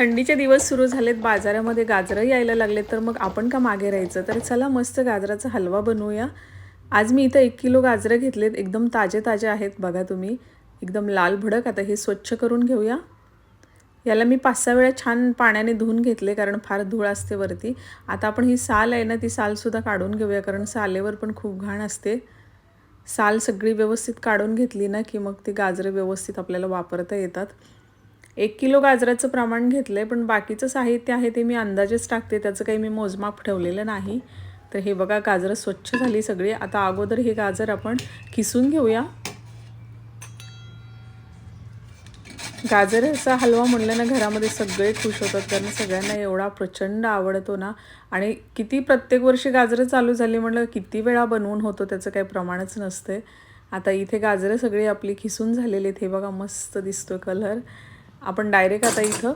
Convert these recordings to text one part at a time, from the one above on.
थंडीचे दिवस सुरू झालेत बाजारामध्ये गाजरं यायला लागले तर मग आपण का मागे राहायचं? तर चला मस्त गाजराचा हलवा बनवूया. आज मी इथं एक किलो गाजरं घेतलेत एकदम ताजे ताजे आहेत बघा तुम्ही. एकदम लाल भडक आता हे स्वच्छ करून घेऊया. याला मी पाच सहा वेळा छान पाण्याने धुवून घेतले कारण फार धूळ असते वरती. आता आपण ही साल आहे ना ती सालसुद्धा काढून घेऊया कारण सालेवर पण खूप घाण असते. साल सगळी व्यवस्थित काढून घेतली ना की मग ती गाजरं व्यवस्थित आपल्याला वापरता येतात. एक किलो गाजराचं प्रमाण घेतलं आहे पण बाकीचं साहित्य आहे ते मी अंदाजेच टाकते त्याचं काही मी मोजमाप ठेवलेलं नाही. तर हे बघा गाजरं स्वच्छ झाली सगळी. आता अगोदर हे गाजर आपण किसून घेऊया. गाजरचा हलवा म्हणलं ना घरामध्ये सगळे खुश होतात कारण सगळ्यांना एवढा प्रचंड आवडतो ना. आणि किती प्रत्येक वर्षी गाजरं चालू झाली म्हटलं किती वेळा बनवून होतो त्याचं काही प्रमाणच नसते आता इथे गाजरं सगळी आपली खिसून झालेली आहेत. हे बघा मस्त दिसतो कलर आपण डायरेक्ट आता इथं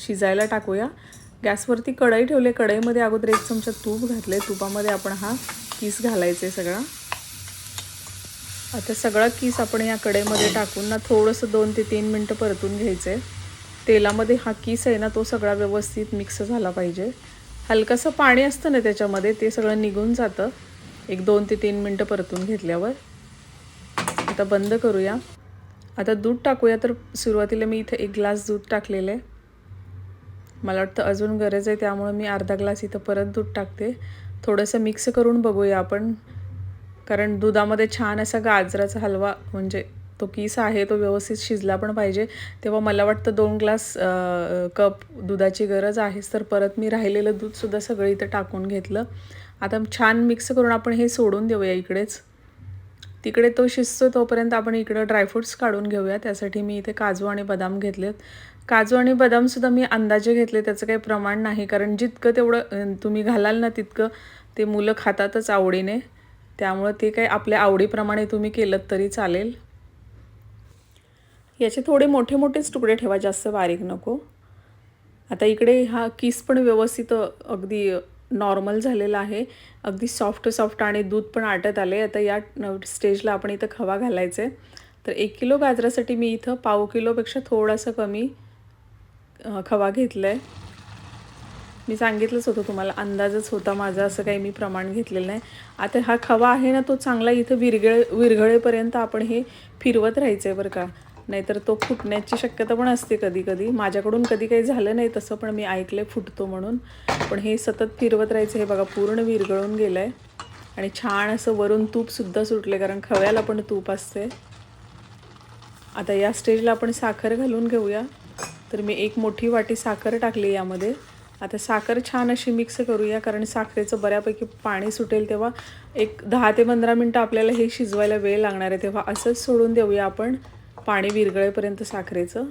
शिजायला टाकूया. गॅसवरती कढई ठेवले कढईमध्ये अगोदर एक चमचा तूप घातले तुपामध्ये आपण हा किस घालायचा आहे सगळा. आता सगळा किस आपण या कढईमध्ये टाकून ना थोडंसं दोन ते तीन मिनटं परतून घ्यायचं आहे तेलामध्ये हा किस आहे ना तो सगळा व्यवस्थित मिक्स झाला पाहिजे. हलकंसं पाणी असतं ना त्याच्यामध्ये ते सगळं निघून जातं. एक दोन ते तीन मिनटं परतून घेतल्यावर. आता बंद करूया. आता दूध टाकूया तर सुरुवातीला मी इथं एक ग्लास दूध टाकलेलं आहे. मला वाटतं अजून गरज आहे त्यामुळं मी अर्धा ग्लास इथं परत दूध टाकते. थोडंसं मिक्स करून बघूया आपण. कारण दुधामध्ये छान असा गाजराचा हलवा म्हणजे तो किस आहे तो व्यवस्थित शिजला पण पाहिजे. तेव्हा मला वाटतं दोन ग्लास कप दुधाची गरज आहेच. तर परत मी राहिलेलं दूधसुद्धा सगळं इथं टाकून घेतलं. आता छान मिक्स करून आपण हे सोडून देऊया इकडेच. तिकडे तो शिजतो तोपर्यंत आपण इकडं ड्रायफ्रूट्स काढून घेऊया. त्यासाठी मी इथे काजू आणि बदाम घेतलेत. काजू आणि बदामसुद्धा मी अंदाजे घेतले त्याचं काही प्रमाण नाही. कारण जितकं तेवढं तुम्ही घालाल ना तितकं ते मुलं खातातच आवडीने. त्यामुळं ते काही आपल्या आवडीप्रमाणे तुम्ही केलं तरी चालेल. याचे थोडे मोठे मोठेच तुकडे ठेवा जास्त बारीक नको. आता इकडे हा किस पण व्यवस्थित अगदी नॉर्मल झालेलं आहे. अगदी सॉफ्ट सॉफ्ट आणि दूध पण आटत आले. आता या स्टेजला आपण इथं खवा घालायचं. आहे तर एक किलो गाजरासाठी मी इथं पाव किलोपेक्षा थोडासा कमी खवा घेतला आहे मी सांगितलंच होतं तुम्हाला अंदाजच होता माझा असं काही मी प्रमाण घेतलेलं नाही. आता हा खवा आहे ना तो चांगला इथं विरगळ विरघळेपर्यंत आपण हे फिरवत राहायचं आहे बरं का. नाहीतर तो फुटण्याची शक्यता पण असते कधी कधी. माझ्याकडून कधी काही झालं नाही तसं पण मी ऐकलं आहे फुटतो म्हणून. पण हे सतत फिरवत राहायचं हे बघा पूर्ण विरघळून गेलं आहे आणि छान असं वरून तूपसुद्धा सुटले कारण खव्याला पण तूप असते आता या स्टेजला आपण साखर घालून घेऊया. तर मी एक मोठी वाटी साखर टाकली यामध्ये. आता साखर छान अशी मिक्स करूया कारण साखरेचं बऱ्यापैकी पाणी सुटेल तेव्हा एक दहा ते पंधरा मिनटं आपल्याला हे शिजवायला वेळ लागणार आहे तेव्हा असंच सोडून देऊया आपण. पाणी विरगळेपर्यंत साखरेचं.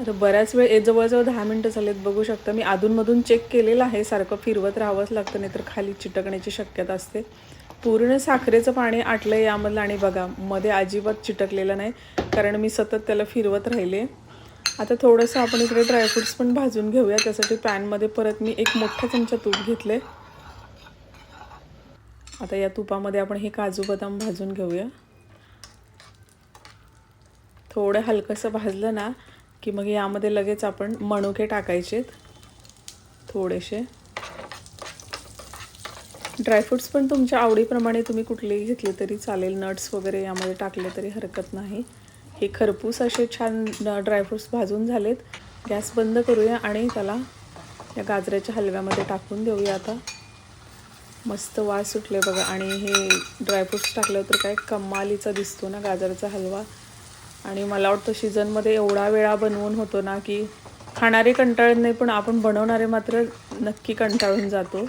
आता बऱ्याच वेळ जवळजवळ दहा मिनटं झालेत बघू शकता. मी अधूनमधून चेक केलेलं आहे. सारखं फिरवत राहावंच लागतं नाही तर खाली चिटकण्याची शक्यता असते. पूर्ण साखरेचं पाणी आटलं आहे यामधलं आणि बघा मध्ये अजिबात चिटकलेलं नाही कारण मी सतत त्याला फिरवत राहिले. आता थोडंसं आपण इकडे ड्रायफ्रूट्स पण भाजून घेऊया. त्यासाठी पॅनमध्ये परत मी एक मोठा चमचा तूप घेतले आता या तुपामध्ये आपण हे काजू बदाम भाजून घेऊया. थोडं हलकंसं भाजलं ना की मग यामध्ये लगेच आपण मणुके टाकायचेत थोडेसे. ड्रायफ्रूट्स पण तुमच्या आवडीप्रमाणे तुम्ही कुठलेही घेतले तरी चालेल. नट्स वगैरे यामध्ये टाकले तरी हरकत नाही. हे खरपूस असे छान ड्रायफ्रूट्स भाजून झालेत. गॅस बंद करूया आणि त्याला या गाजराच्या हलव्यामध्ये टाकून देऊया आता. मस्त वास सुटले बघा. आणि हे ड्रायफ्रूट्स टाकलं तर काय कमालीचा दिसतो ना गाजराचा हलवा. आणि मला वाटतं सीझनमध्ये एवढा वेळा बनवून होतो ना की खाणारे कंटाळत नाही पण आपण बनवणारे मात्र नक्की कंटाळून जातो.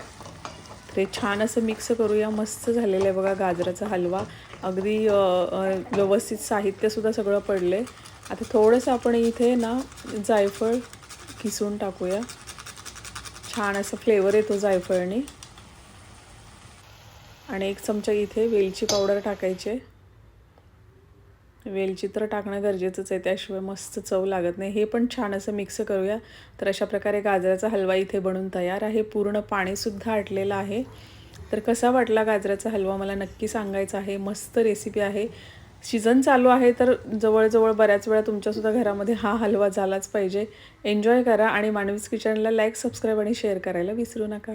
तर हे छान असं मिक्स करूया. मस्त झालेलं आहे बघा गाजराचा हलवा. अगदी व्यवस्थित साहित्यसुद्धा सगळं पडलं आहे आता थोडंसं आपण इथे ना जायफळ किसून टाकूया. छान असं फ्लेवर येतो जायफळने. आणि एक चमचा इथे वेलची पावडर टाकायचे वेलचित्र टाकणं गरजेचंच आहे त्याशिवाय मस्त चव लागत नाही. हे पण छान असं मिक्स करूया. तर अशा प्रकारे गाजराचा हलवा इथे बनून तयार आहे. पूर्ण पाणीसुद्धा आटलेलं आहे. तर कसा वाटला गाजराचा हलवा मला नक्की सांगायचा आहे. मस्त रेसिपी आहे. सीझन चालू आहे तर जवळजवळ बऱ्याच वेळा तुमच्यासुद्धा घरामध्ये हा हलवा झालाच पाहिजे. एन्जॉय करा आणि मानवीज किचनला लाईक सबस्क्राईब आणि शेअर करायला विसरू नका.